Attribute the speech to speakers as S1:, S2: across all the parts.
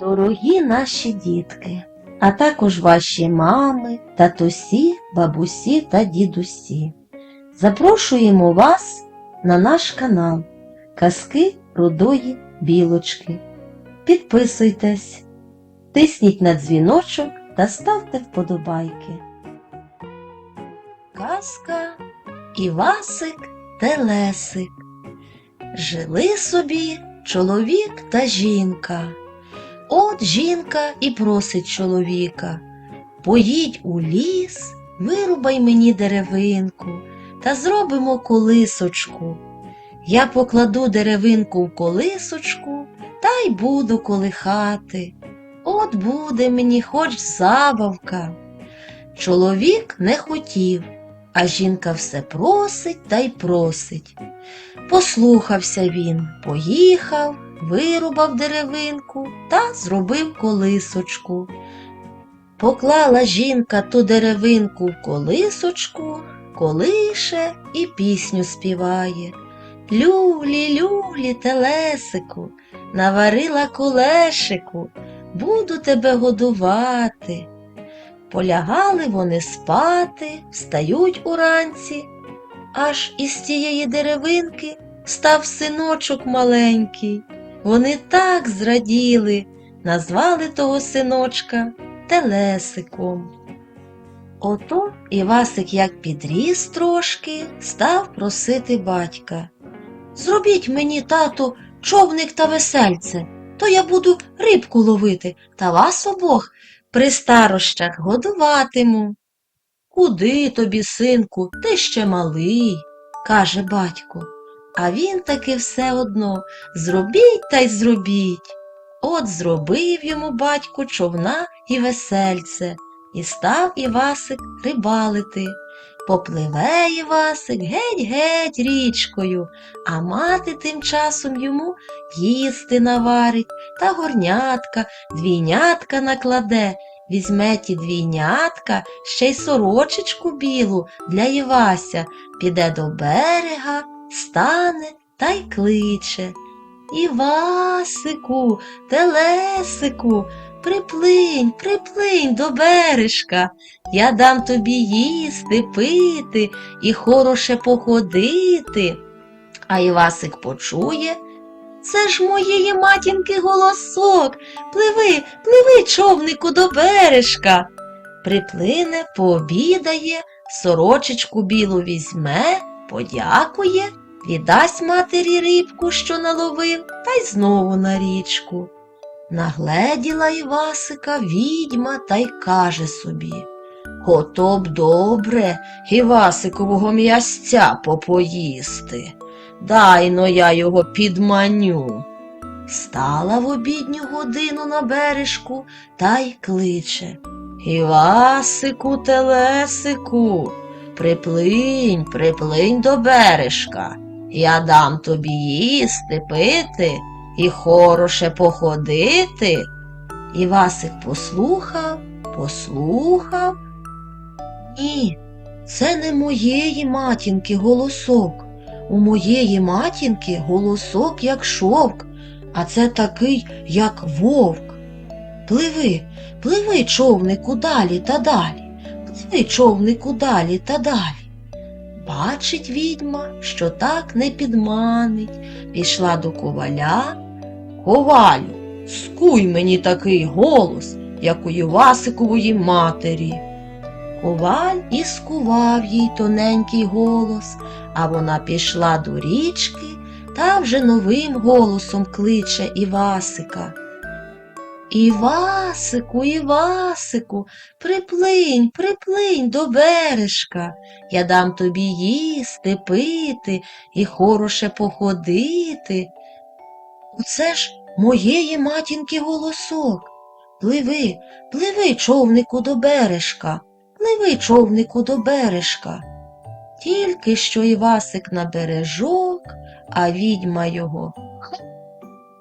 S1: Дорогі наші дітки, а також ваші мами, татусі, бабусі та дідусі. Запрошуємо вас на наш канал Казки Рудої Білочки. Підписуйтесь, тисніть на дзвіночок та ставте вподобайки. Казка Івасик Телесик. Жили собі чоловік та жінка. От жінка і просить чоловіка Поїдь у ліс, вирубай мені деревинку та зробимо колисочку. Я покладу деревинку в колисочку та й буду колихати. От буде мені хоч забавка. Чоловік не хотів, а жінка все просить та й просить. Послухався він, поїхав, вирубав деревинку та зробив колисочку. Поклала жінка ту деревинку в колисочку, колише і пісню співає. Люлі, люлі, телесику, наварила колешику, буду тебе годувати. Полягали вони спати, встають уранці, аж із тієї деревинки став синочок маленький. Вони так зраділи, назвали того синочка Телесиком. Ото Івасик, як підріс трошки, став просити батька. Зробіть мені, тато, човник та весельце, то я буду рибку ловити та вас обох при старощах годуватиму. Куди тобі, синку, ти ще малий, каже батько. А він таки все одно зробіть та й зробіть. От зробив йому батько човна і весельце, і став Івасик рибалити. Попливе Івасик геть-геть річкою, а мати тим часом йому їсти наварить та горнятка, двійнятка накладе, візьме ті двійнятка, ще й сорочечку білу для Івася, піде до берега, стане та й кличе. Івасику, телесику, приплинь, приплинь до бережка, я дам тобі їсти, пити і хороше походити. А Івасик почує, це ж моєї матінки голосок, пливи, пливи, човнику, до бережка. Приплине, пообідає, сорочечку білу візьме, подякує, віддасть матері рибку, що наловив, та й знову на річку. Нагледіла Івасика відьма та й каже собі Ото б добре Івасикового м'ясця попоїсти. Дай но я його підманю. Стала в обідню годину на бережку та й кличе Івасику, телесику, приплинь, приплинь до бережка. Я дам тобі їсти, пити і хороше походити. Івасик послухав, послухав. Ні, це не моєї матінки голосок. У моєї матінки голосок, як шовк, а це такий, як вовк. Пливи, пливи, човнику, далі та далі, пливи, човнику, далі та далі. Бачить відьма, що так не підманить, пішла до коваля. Ковалю, скуй мені такий голос, як у Івасикової матері. Коваль і скував їй тоненький голос, а вона пішла до річки та вже новим голосом кличе Івасика. Івасику, Івасику, приплинь, приплинь до бережка. Я дам тобі їсти, пити і хороше походити. Оце ж моєї матінки голосок. Пливи, пливи, човнику, до бережка, пливи, човнику, до бережка. Тільки що Івасик на бережок, а відьма його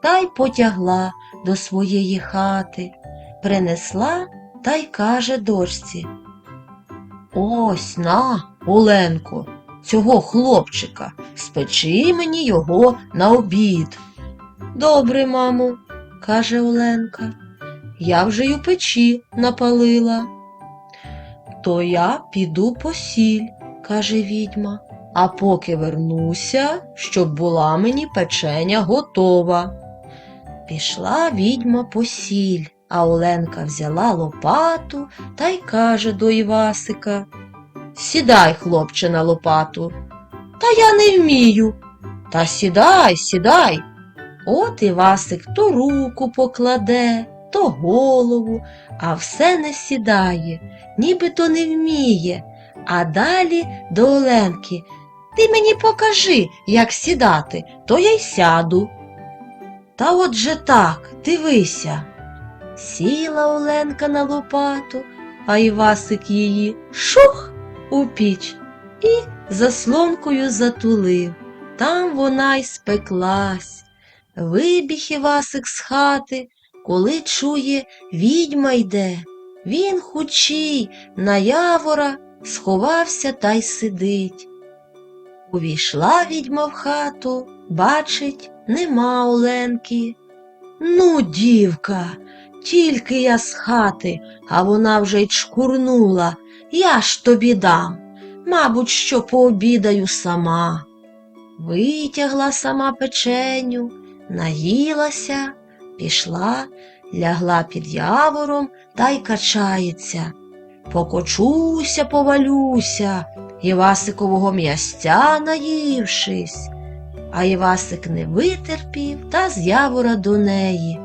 S1: та й потягла до своєї хати, принесла та й каже дочці. Ось на, Оленко, цього хлопчика, спечи мені його на обід. Добре, мамо, каже Оленка. я вже й у печі напалила. То я піду по сіль, каже відьма, а поки вернуся, щоб була мені печеня готова. Пішла відьма по сіль, а Оленка взяла лопату та й каже до Івасика Сідай, хлопче, на лопату. Та я не вмію. Та сідай, сідай. От Івасик то руку покладе, то голову, а все не сідає, нібито не вміє. А далі до Оленки Ти мені покажи, як сідати, то я й сяду. Та от же так, дивися. Сіла Оленка на лопату, а Івасик її шух у піч і заслонкою затулив. Там вона й спеклась. Вибіг Івасик з хати, коли чує, відьма йде. Він хучій, на явора сховався та й сидить. Увійшла відьма в хату, бачить, нема Оленки. Ну, дівка, тільки я з хати, а вона вже й чкурнула. Я ж тобі дам. Мабуть, що пообідаю сама. Витягла сама печеню, наїлася, пішла, лягла під явором та й качається. Покочуся, повалюся, Івасикового м'ястя наївшись. А Івасик не витерпів та з явора до неї.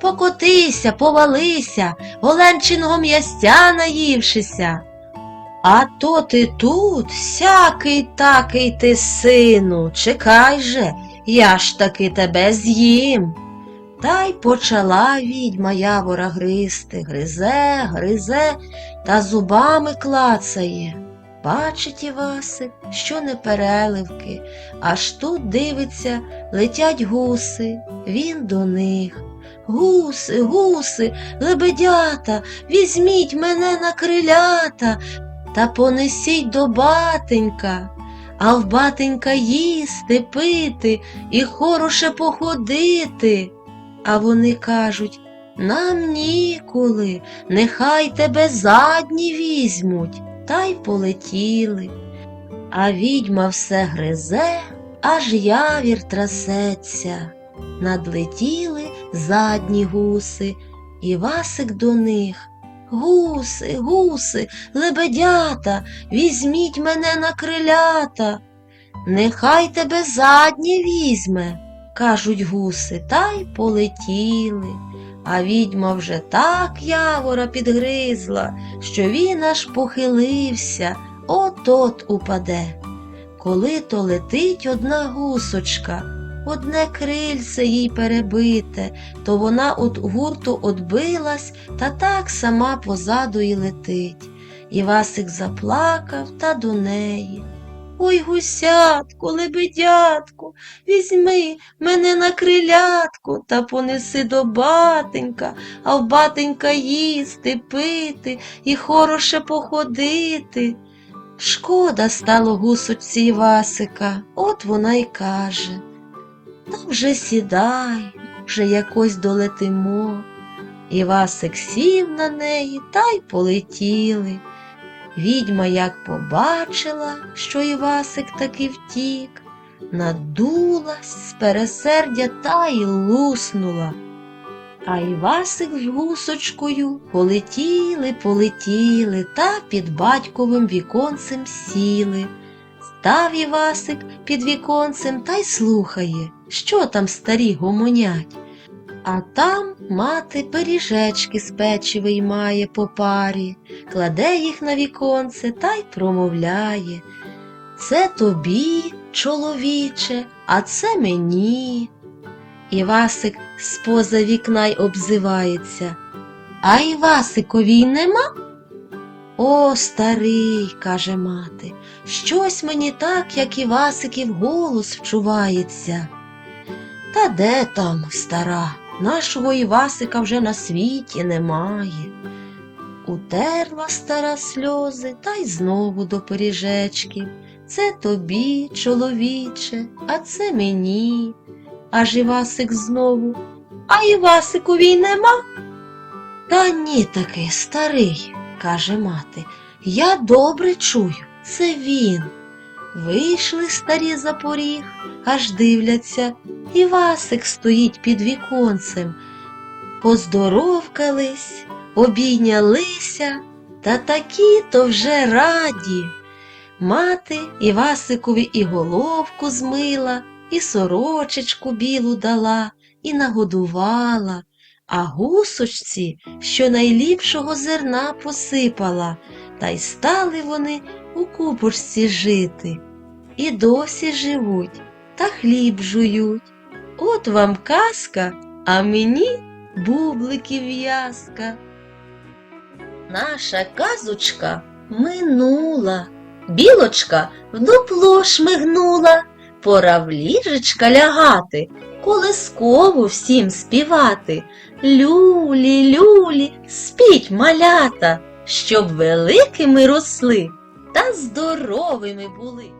S1: Покотися, повалися, Оленчиного м'ястя наївшися. А то ти тут, сякий такий ти, сину, чекай же, я ж таки тебе з'їм. Та й почала відьма явора гризти, гризе, гризе та зубами клацає. Бачить Івасик, що не переливки, аж тут дивиться, летять гуси, він до них. Гуси, гуси, лебедята, візьміть мене на крилята та понесіть до батенька, а в батенька їсти, пити і хороше походити. А вони кажуть нам ніколи, нехай тебе задні візьмуть, та й полетіли. А відьма все гризе, аж явір трасеться. Надлетіли задні гуси, і Васик до них. Гуси, гуси, лебедята, візьміть мене на крилята. Нехай тебе заднє візьме, кажуть гуси, та й полетіли. А відьма вже так явора підгризла, що він аж похилився, от-от упаде. Коли то летить одна гусочка, одне крильце їй перебите, то вона от гурту отбилась та так сама позаду й летить. Івасик заплакав та до неї. Ой, гусятку, лебедятку, візьми мене на крилятку та понеси до батенька, а в батенька їсти, пити і хороше походити. Шкода стало гусочці Івасика, от вона й каже. Та вже сідай, вже якось долетимо. Івасик сів на неї та й полетіли. Відьма як побачила, що Івасик таки втік, надулась з пересердя та й луснула. А Івасик з гусочкою полетіли, полетіли та під батьковим віконцем сіли. Став Івасик під віконцем та й слухає, що там старі гомонять. А там мати пиріжечки з печі виймає по парі, кладе їх на віконце та й промовляє. Це тобі, чоловіче, а це мені. Івасик з-поза вікна й обзивається. А Івасиковій нема? О, старий, каже мати, щось мені так, як Івасиків голос вчувається. Та де там, стара, нашого Івасика вже на світі немає. Утерла стара сльози та й знову до пиріжечків. Це тобі, чоловіче, а це мені. Аж Івасик знову. А Івасиковій нема? Та ні таки, старий, каже мати, я добре чую, це він. Вийшли старі за поріг, аж дивляться, і Васик стоїть під віконцем. Поздоровкались, обійнялися, та такі то вже раді. Мати Івасикові і головку змила, і сорочечку білу дала, і нагодувала, а гусочці що найліпшого зерна посипала, та й стали вони у купочці жити. І досі живуть, та хліб жують. От вам казка, а мені бубликів в'язка. Наша казочка минула. Білочка в дупло шмигнула, пора в ліжечка лягати, колискову всім співати. Люлі, люлі, спіть малята, щоб великими росли та здоровими були.